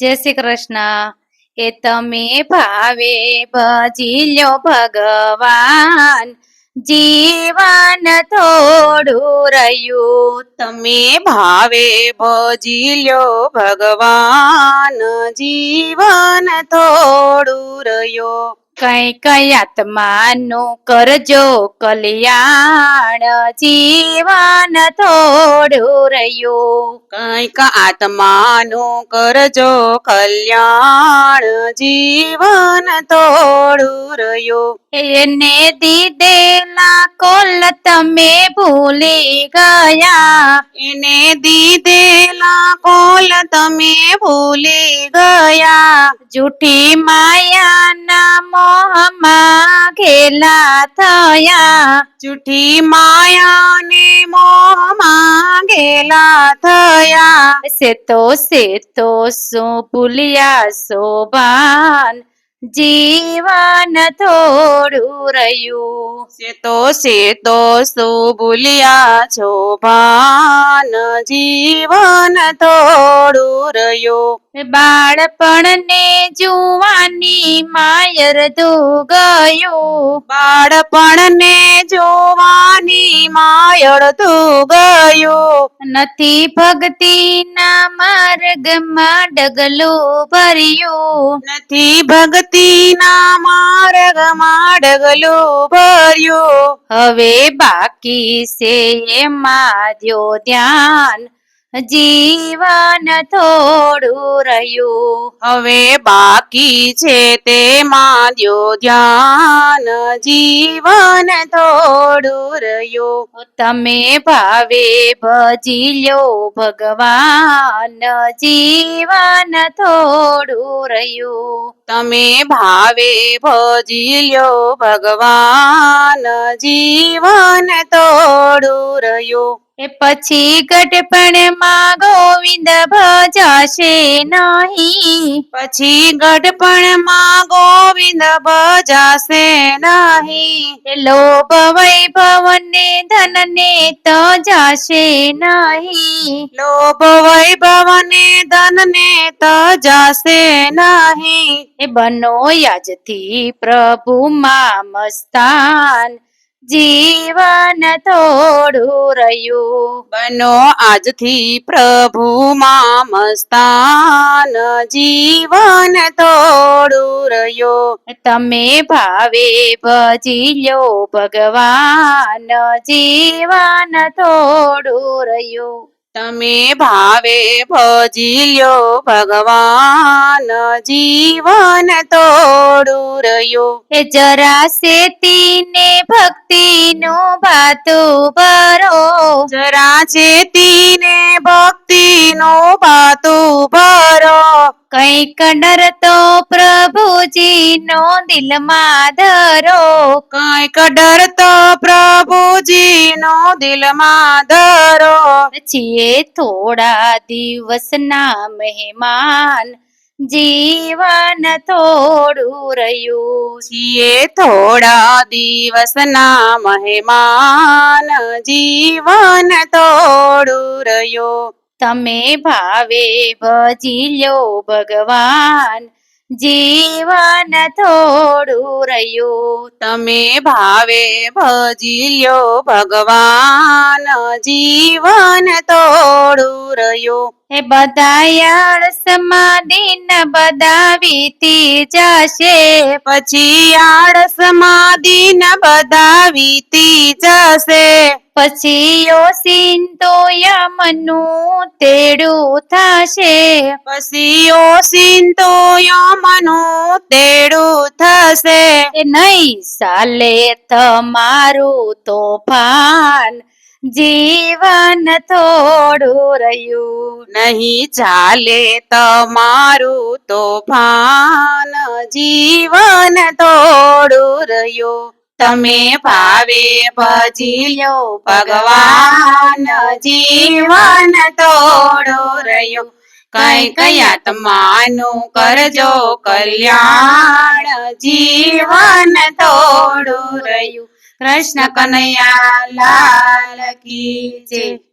જય શ્રી કૃષ્ણ. એ તમે ભાવે ભજી લ્યો ભગવાન. જીવન થોડું રહ્યું. તમે ભાવે ભજી લ્યો ભગવાન. જીવન થોડું રહ્યો. કઈ કઈ આત્માનું કરજો કલ્યાણ જીવન થોડું રહ્યું. કંઈક આત્માનું કરજો કલ્યાણ જીવન થોડું રહ્યું. એને દીદેલા કોલ તમે ભૂલી ગયા. એને દીદેલા કોલ તમે ભૂલી ગયા. જૂઠી માયાના મોહમાં ખેલા થયા. જૂઠી માયાને મોહમાં ગેલા થયા. સેતો સેતો શું ભૂલ્યા શોભાન? જીવન થોડું રહ્યું. સેતો સેતો શું ભૂલ્યા છો ભાન જીવન થોડું રહ્યું. બાળપણને જુવાની માયર ગયું. બાળપણને જોવાની માયળતું ગયું. નથી ભક્તિના માર્ગમાં ડગલું ભર્યું. નથી ભક્તિના માર્ગમાં ડગલું ભર્યું. હવે બાકી છે એમાં ધ્યાન. જીવન થોડું રહ્યું. હવે બાકી છે તે માન્યો ધ્યાન. જીવન થોડું રહ્યું. તમે ભાવે ભજી લ્યો ભગવાન. જીવન થોડું રહ્યું. તમે ભાવે ભજી લ્યો ભગવાન. જીવન થોડું રહ્યું. એ પછી ગઢપણમાં ગોવિંદ ભજાશે નહીં. પછી ગઢપણમાં ગોવિંદ ભજાશે નહીં. એ લોભ વૈભવ ને ધન ને તો જાશે નહીં. લોભ વૈભવ ને ધન ને તજાશે નહીં. એ બનો યાજથી પ્રભુમાં મસ્તાન. જીવન થોડું રહ્યું બનો આજથી પ્રભુમાં મસ્તાન જીવન થોડું રહ્યો તમે ભાવે ભજી લ્યો ભગવાન જીવન થોડું રહ્યું તમે ભાવે ભજી લ્યો ભગવાન જીવન થોડું રહ્યું હે જરા શેતીને ભક્તિનો ભાતો ભરો. જરા ચેતીને ભક્તિનો ભાતો ભરો. કંઈક ડર તો પ્રભુજીનો દિલમાં ધરો. કંઈક ડર તો પ્રભુજીનો દિલમાં ધરો. છીએ થોડા દિવસના મહેમાન. જીવન થોડું રહ્યું. છીએ થોડા દિવસના મહેમાન જીવન થોડું રહ્યું. તમે ભાવે ભજી લ્યો ભગવાન જીવન થોડું રહ્યું. તમે ભાવે ભજી લ્યો ભગવાન. જીવન થોડું રહ્યું. એ બધા સમાધિન બધા વીતી જશે. પછી આળસમાં દિન બધા વીતી જશે. પછી ઓસિંતો યમનું તેડું થશે. પછી ઓસિંતો યમનું તેડું થશે. નહીં સાલે તમારું તોફાન. જીવન થોડું રહ્યું. નહીં ચાલે તમારું તોફાન. જીવન થોડું રહ્યું. તમે ભાવે ભજી લ્યો ભગવાન જીવન તોડો રહ્યું. કઈ કઈ આત્માનું કરજો કલ્યાણ, જીવન તોડું રહ્યું. કૃષ્ણ કનૈયા લાલ કી જય.